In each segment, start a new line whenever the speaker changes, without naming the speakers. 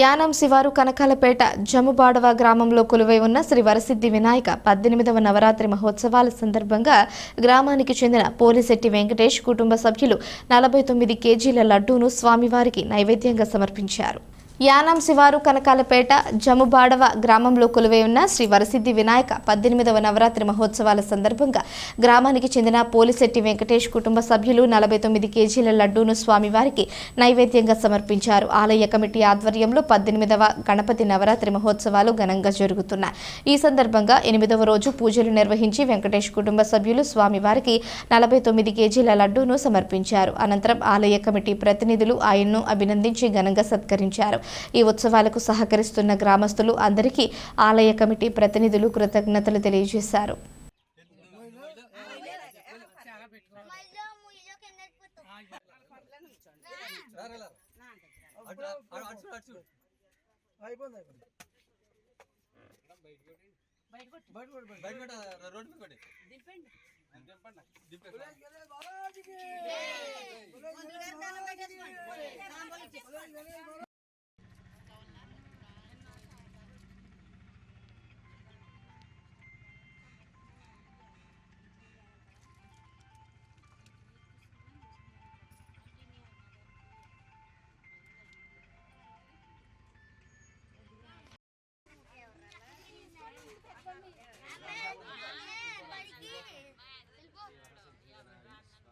యానం శివారు కనకాలపేట జముబాడవ గ్రామంలో కొలువై ఉన్న శ్రీ వరసిద్ధి వినాయక పద్దెనిమిదవ నవరాత్రి మహోత్సవాల సందర్భంగా గ్రామానికి చెందిన పోలిశెట్టి వెంకటేష్ కుటుంబ సభ్యులు నలభై తొమ్మిది కేజీల లడ్డూను స్వామివారికి నైవేద్యంగా సమర్పించారు. యానం శివారు కనకాలపేట జముబాడవ గ్రామంలో కొలువై ఉన్న శ్రీ వరసిద్ధి వినాయక పద్దెనిమిదవ నవరాత్రి మహోత్సవాల సందర్భంగా గ్రామానికి చెందిన పోలిశెట్టి వెంకటేష్ కుటుంబ సభ్యులు నలభై తొమ్మిది కేజీల లడ్డూను స్వామివారికి నైవేద్యంగా సమర్పించారు. ఆలయ కమిటీ ఆధ్వర్యంలో పద్దెనిమిదవ గణపతి నవరాత్రి మహోత్సవాలు ఘనంగా జరుగుతున్నాయి. ఈ సందర్భంగా ఎనిమిదవ రోజు పూజలు నిర్వహించి వెంకటేష్ కుటుంబ సభ్యులు స్వామివారికి నలభై తొమ్మిది కేజీల లడ్డూను సమర్పించారు. అనంతరం ఆలయ కమిటీ ప్రతినిధులు ఆయన్ను అభినందించి ఘనంగా సత్కరించారు. ఈ ఉత్సవాలకు సహకరిస్తున్న గ్రామస్తులు అందరికీ ఆలయ కమిటీ ప్రతినిధులు కృతజ్ఞతలు తెలియజేశారు.
దింపండి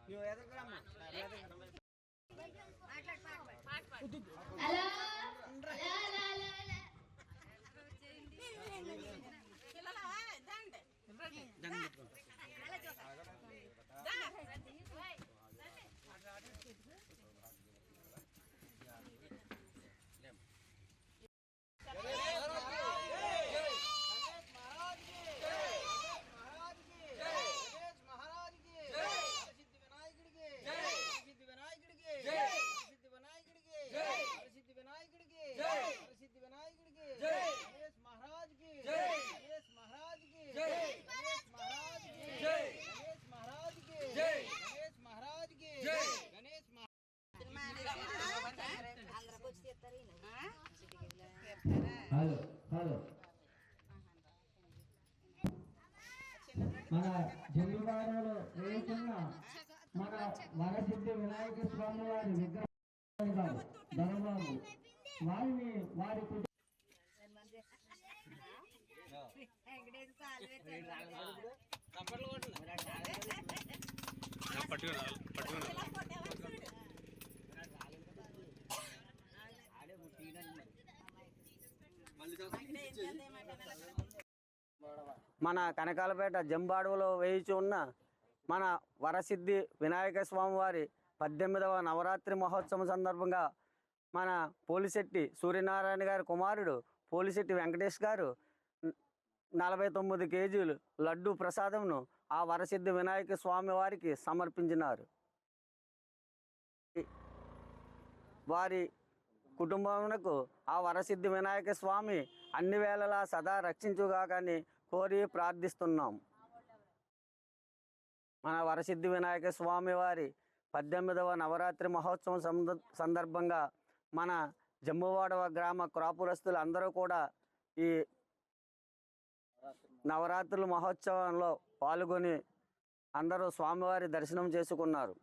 Nhiều ấy rất là.
Hello hello. మన జమ్మివాడలో వేస్తున్న మన వరసిద్ధి వినాయక స్వామి వారి విగ్రహం ధనబాబు వారిని వారి కుటుంబ పట్టుకున్నా
మన కనకాలపేట జంబాడులో వేయించి ఉన్న మన వరసిద్ధి వినాయక స్వామి వారి పద్దెనిమిదవ నవరాత్రి మహోత్సవం సందర్భంగా మన పోలిశెట్టి సూర్యనారాయణ గారి కుమారుడు పోలిశెట్టి వెంకటేష్ గారు నలభై తొమ్మిది కేజీలు లడ్డు ప్రసాదంను ఆ వరసిద్ధి వినాయక స్వామి వారికి సమర్పించినారు. వారి కుటుంబమునకు ఆ వరసిద్ధి వినాయక స్వామి అన్ని వేళలా సదా రక్షించుగాకని కోరి ప్రార్థిస్తున్నాం. మన వరసిద్ధి వినాయక స్వామి వారి పద్దెనిమిదవ నవరాత్రి మహోత్సవం సంద- సందర్భంగా మన జమ్మువాడవ గ్రామ క్రాపురస్తులు అందరూ కూడా ఈ నవరాత్రుల మహోత్సవంలో పాల్గొని అందరూ స్వామివారి దర్శనం చేసుకున్నారు.